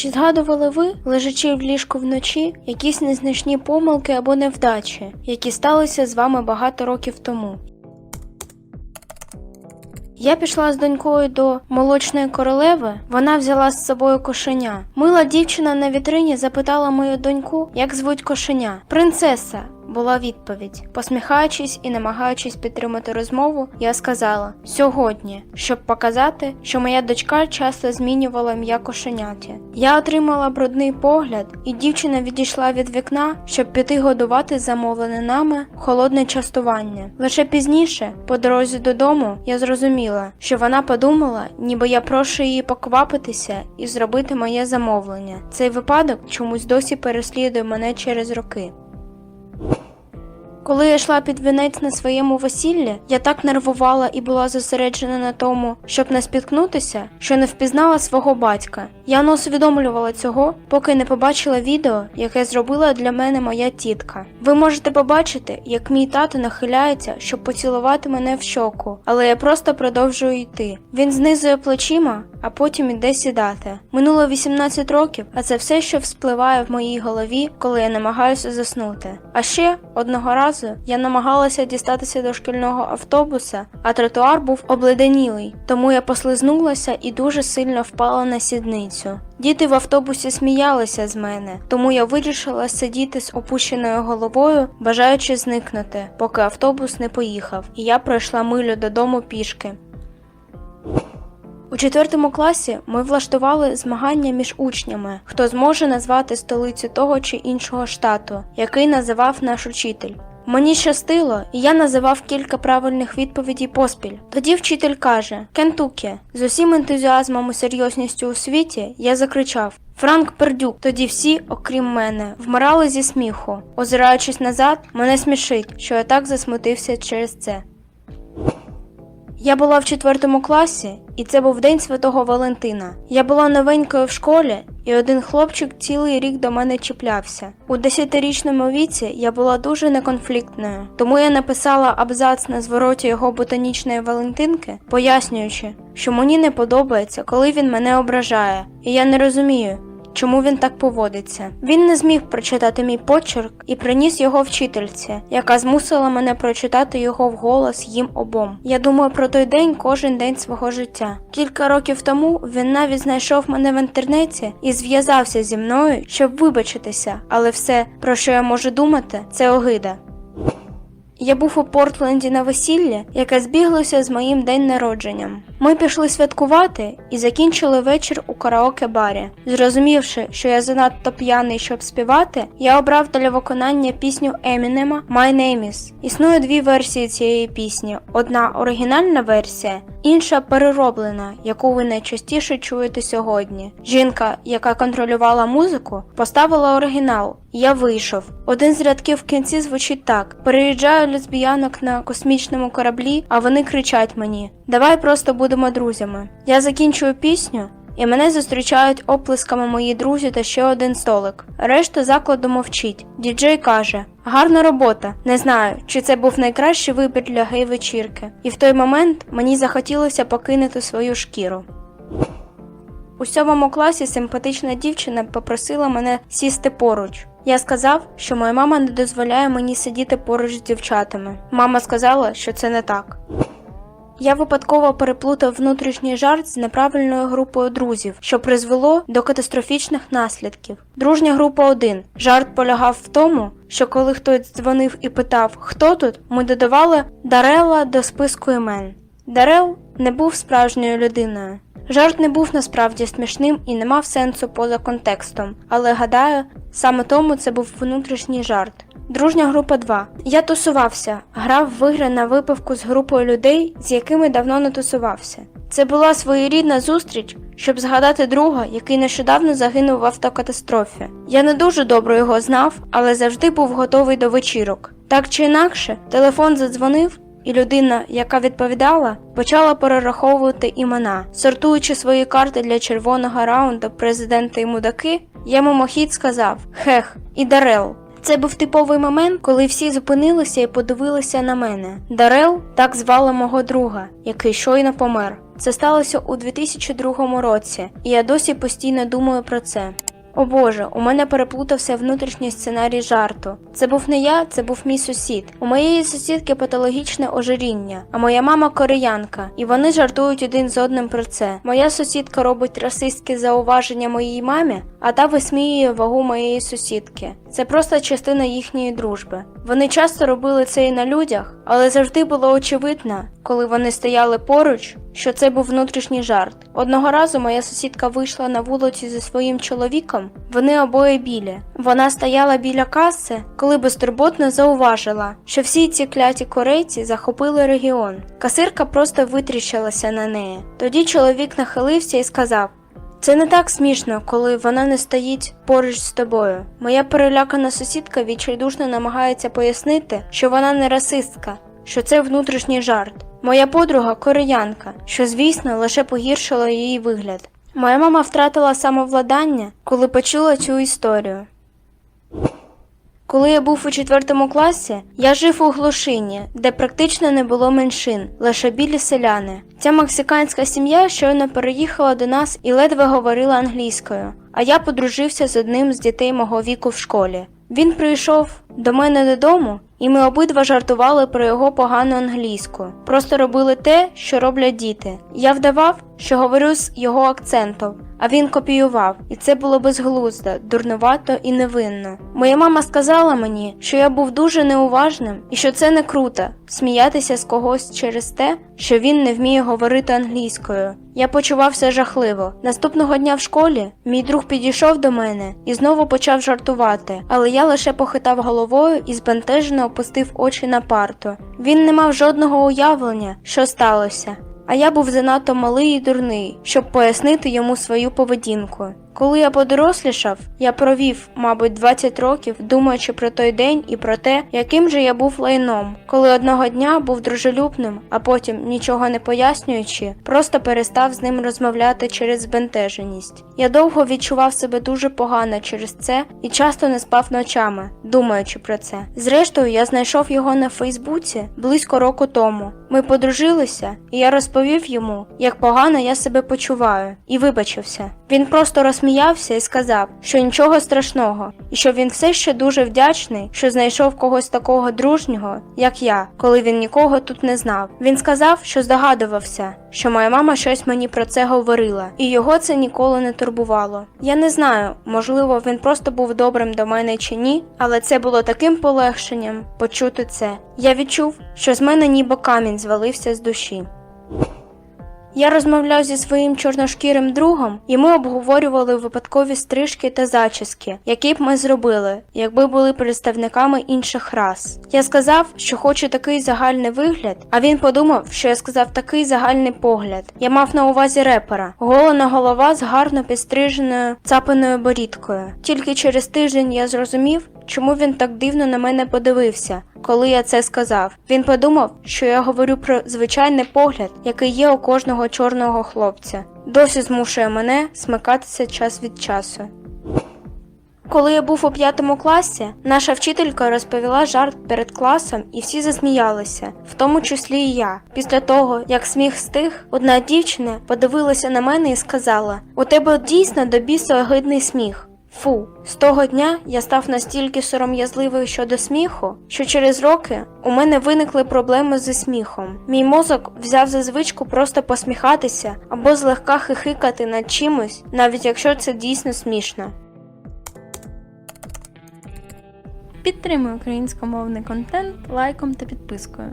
Чи згадували ви, лежачи в ліжку вночі, якісь незначні помилки або невдачі, які сталися з вами багато років тому? Я пішла з донькою до молочної королеви. Вона взяла з собою кошеня. Мила дівчина на вітрині запитала мою доньку, як звуть кошеня. Принцеса. Була відповідь. Посміхаючись і намагаючись підтримати розмову, я сказала сьогодні, щоб показати, що моя дочка часто змінювала ім'я кошеняті. Я отримала брудний погляд, і дівчина відійшла від вікна, щоб піти годувати замовлене нами холодне частування. Лише пізніше, по дорозі додому, я зрозуміла, що вона подумала, ніби я прошу її поквапитися і зробити моє замовлення. Цей випадок чомусь досі переслідує мене через роки. Коли я йшла під вінець на своєму весіллі, я так нервувала і була зосереджена на тому, щоб не спіткнутися, що не впізнала свого батька. Я не усвідомлювала цього, поки не побачила відео, яке зробила для мене моя тітка. Ви можете побачити, як мій тато нахиляється, щоб поцілувати мене в щоку, але я просто продовжую йти. Він знизує плечима, а потім іде сідати. Минуло 18 років, а це все, що вспливає в моїй голові, коли я намагаюся заснути. А ще одного разу я намагалася дістатися до шкільного автобуса, а тротуар був обледенілий, тому я послизнулася і дуже сильно впала на сідницю. Діти в автобусі сміялися з мене, тому я вирішила сидіти з опущеною головою, бажаючи зникнути, поки автобус не поїхав, і я пройшла милю додому пішки. У четвертому класі ми влаштували змагання між учнями, хто зможе назвати столицю того чи іншого штату, який називав наш учитель. Мені щастило, і я називав кілька правильних відповідей поспіль. Тоді вчитель каже Кентукі. З усім ентузіазмом і серйозністю у світі я закричав Франк Пердюк. Тоді всі, окрім мене, вмирали зі сміху. Озираючись назад, мене смішить, що я так засмутився через це. Я була в четвертому класі, і це був день святого Валентина. Я була новенькою в школі, і один хлопчик цілий рік до мене чіплявся. У десятирічному віці я була дуже неконфліктною, тому я написала абзац на звороті його ботанічної Валентинки, пояснюючи, що мені не подобається, коли він мене ображає, і я не розумію. Чому він так поводиться? Він не зміг прочитати мій почерк і приніс його вчительці, яка змусила мене прочитати його вголос їм обом. Я думаю про той день кожен день свого життя. Кілька років тому він навіть знайшов мене в інтернеті і зв'язався зі мною, щоб вибачитися, але все, про що я можу думати, це огида. Я був у Портленді на весіллі, яке збіглося з моїм день народженням. Ми пішли святкувати і закінчили вечір у караоке-барі. Зрозумівши, що я занадто п'яний, щоб співати, я обрав для виконання пісню Емінема My Name Is. Існує дві версії цієї пісні: одна оригінальна версія, інша перероблена, яку ви найчастіше чуєте сьогодні. Жінка, яка контролювала музику, поставила оригінал. Я вийшов. Один з рядків в кінці звучить так: переїжджаю лесбіянок на космічному кораблі, а вони кричать мені: Давай просто будемо друзями. Я закінчую пісню. І мене зустрічають оплесками мої друзі та ще один столик. Решта закладу мовчить. Діджей каже: Гарна робота. Не знаю, чи це був найкращий вибір для гей-вечірки. І в той момент мені захотілося покинути свою шкіру. У сьомому класі симпатична дівчина попросила мене сісти поруч. Я сказав, що моя мама не дозволяє мені сидіти поруч з дівчатами. Мама сказала, що це не так. Я випадково переплутав внутрішній жарт з неправильною групою друзів, що призвело до катастрофічних наслідків. Дружня група 1. Жарт полягав в тому, що коли хтось дзвонив і питав, хто тут, ми додавали Дарела до списку імен. Дарел не був справжньою людиною. Жарт не був насправді смішним і не мав сенсу поза контекстом, але гадаю, саме тому це був внутрішній жарт. Дружня група 2. Я тусувався, грав в ігри на випивку з групою людей, з якими давно не тусувався. Це була своєрідна зустріч, щоб згадати друга, який нещодавно загинув в автокатастрофі. Я не дуже добре його знав, але завжди був готовий до вечірок. Так чи інакше, телефон задзвонив, і людина, яка відповідала, почала перераховувати імена, сортуючи свої карти для червоного раунду президента і мудаки, я мимохідь сказав Хех і Дарел. Це був типовий момент, коли всі зупинилися і подивилися на мене. Дарел так звали мого друга, який щойно помер. Це сталося у 2002 році, і я досі постійно думаю про це. О Боже, у мене переплутався внутрішній сценарій жарту. Це був не я, це був мій сусід. У моєї сусідки патологічне ожиріння, а моя мама кореянка, і вони жартують один з одним про це. Моя сусідка робить расистські зауваження моїй мамі, а та висміює вагу моєї сусідки. Це просто частина їхньої дружби. Вони часто робили це і на людях, але завжди було очевидно, коли вони стояли поруч, що це був внутрішній жарт. Одного разу моя сусідка вийшла на вулицю зі своїм чоловіком, вони обоє білі. Вона стояла біля каси, коли безтурботно зауважила, що всі ці кляті корейці захопили регіон. Касирка просто витріщилася на неї. Тоді чоловік нахилився і сказав. Це не так смішно, коли вона не стоїть поруч з тобою. Моя перелякана сусідка відчайдушно намагається пояснити, що вона не расистка, що це внутрішній жарт. Моя подруга кореянка, що, звісно, лише погіршило її вигляд. Моя мама втратила самовладання, коли почула цю історію. Коли я був у четвертому класі, я жив у глушині, де практично не було меншин, лише білі селяни. Ця мексиканська сім'я щойно переїхала до нас і ледве говорила англійською, а я подружився з одним з дітей мого віку в школі. Він прийшов до мене додому, і ми обидва жартували про його погану англійську. Просто робили те, що роблять діти. Я вдавав, що говорю з його акцентом, а він копіював, і це було безглуздо, дурнувато і невинно. Моя мама сказала мені, що я був дуже неуважним і що це не круто сміятися з когось через те, що він не вміє говорити англійською. Я почувався жахливо. Наступного дня в школі мій друг підійшов до мене і знову почав жартувати, але я лише похитав головою і збентежено опустив очі на парту. Він не мав жодного уявлення, що сталося. А я був занадто малий і дурний, щоб пояснити йому свою поведінку. Коли я подорослішав, я провів, мабуть, 20 років, думаючи про той день і про те, яким же я був лайном, коли одного дня був дружелюбним, а потім, нічого не пояснюючи, просто перестав з ним розмовляти через збентеженість. Я довго відчував себе дуже погано через це і часто не спав ночами, думаючи про це. Зрештою, я знайшов його на Фейсбуці близько року тому. Ми подружилися, і я розповів йому, як погано я себе почуваю, і вибачився. Він просто розсміявся і сказав, що нічого страшного, і що він все ще дуже вдячний, що знайшов когось такого дружнього, як я, коли він нікого тут не знав. Він сказав, що здогадувався, що моя мама щось мені про це говорила, і його це ніколи не турбувало. Я не знаю, можливо, він просто був добрим до мене чи ні, але це було таким полегшенням почути це. Я відчув, що з мене ніби камінь звалився з душі. Я розмовляв зі своїм чорношкірим другом, і ми обговорювали випадкові стрижки та зачіски, які б ми зробили, якби були представниками інших рас. Я сказав, що хочу такий загальний вигляд, а він подумав, що я сказав такий загальний погляд. Я мав на увазі репера, голена голова з гарно підстриженою цапаною борідкою. Тільки через тиждень я зрозумів, чому він так дивно на мене подивився, коли я це сказав. Він подумав, що я говорю про звичайний погляд, який є у кожного чорного хлопця. Досі змушує мене смикатися час від часу. Коли я був у п'ятому класі, наша вчителька розповіла жарт перед класом, і всі засміялися, в тому числі і я. Після того, як сміх стих, одна дівчина подивилася на мене і сказала: У тебе дійсно до біса огидний сміх. Фу, з того дня я став настільки сором'язливий щодо сміху, що через роки у мене виникли проблеми зі сміхом. Мій мозок взяв за звичку просто посміхатися або злегка хихикати над чимось, навіть якщо це дійсно смішно. Підтримуй українськомовний контент лайком та підпискою.